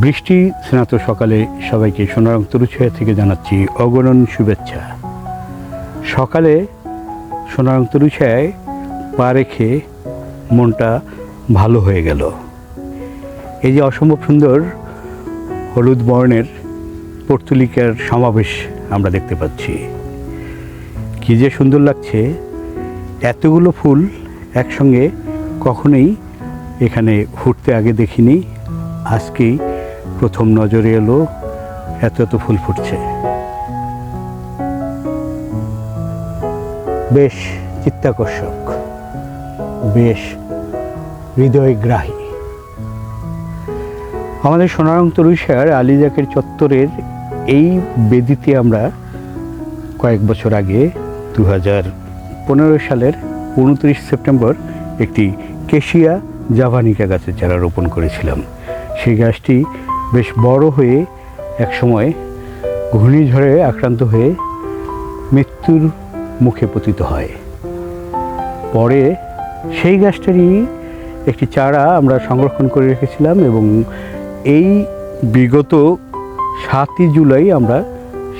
বৃষ্টি, স্নাত সকালে সবাইকে সোনারং তরুছয়া থেকে জানাচ্ছি অগণন শুভেচ্ছা। সকালে সোনারং তরুছায়ায় পা রেখে মনটা ভালো হয়ে গেল। এই যে অসম্ভব সুন্দর হলুদ বর্ণের পর্তুলিকার সমাবেশ আমরা দেখতে পাচ্ছি। কি যে সুন্দর লাগছে। এতগুলো ফুল একসঙ্গে কখনোই এখানে ফুটতে আগে দেখিনি। আজকেই প্রথম নজরে এলো এত এত ফুল ফুটছে। বেশ চিত্তাকর্ষক, বেশ হৃদয়গ্রাহী। আমাদের সোনারং তরুষার আলিজাকের চত্বরের এই বেদিতে আমরা কয়েক বছর আগে দু হাজার পনেরো সালের উনত্রিশ সেপ্টেম্বর একটি কেশিয়া জাভানিকা গাছের চারা রোপণ করেছিলাম। সেই গাছটি বেশ বড় হয়ে একসময় ঘূর্ণিঝড়ে আক্রান্ত হয়ে মৃত্যুর মুখে পতিত হয়। পরে সেই গাছটারই একটি চারা আমরা সংরক্ষণ করে রেখেছিলাম এবং এই বিগত সাতই জুলাই আমরা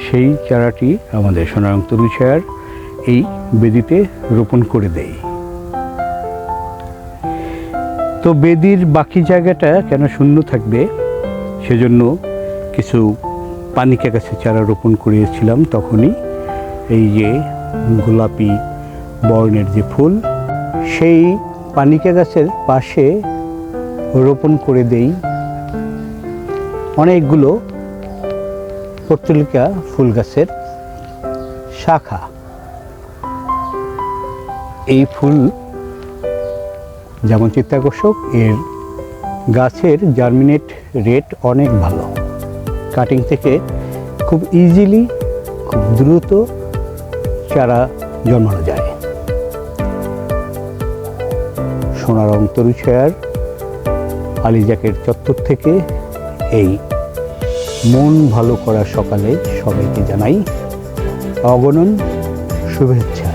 সেই চারাটি আমাদের সোনারং তরুছায়ার এই বেদিতে রোপণ করে দেই। তো বেদির বাকি জায়গাটা কেন শূন্য থাকবে? সেজন্য কিছু পানিকা গাছের চারা রোপণ করিয়েছিলাম তখনই। এই যে গোলাপি বর্ণের যে ফুল, সেই পানিকা গাছের পাশে রোপণ করে দেই। অনেকগুলো পর্তুলিকা ফুল গাছের শাখা। এই ফুল যেমন চিত্তাকর্ষক, এর গাছের জার্মিনেট রেট অনেক ভালো। কাটিং থেকে খুব ইজিলি খুব দ্রুত চারা জন্মানো যায়। সোনারং তরুছায়ার আলিজাকের চত্বর থেকে এই মন ভালো করা সকালে সবাইকে জানাই অগণন শুভেচ্ছা।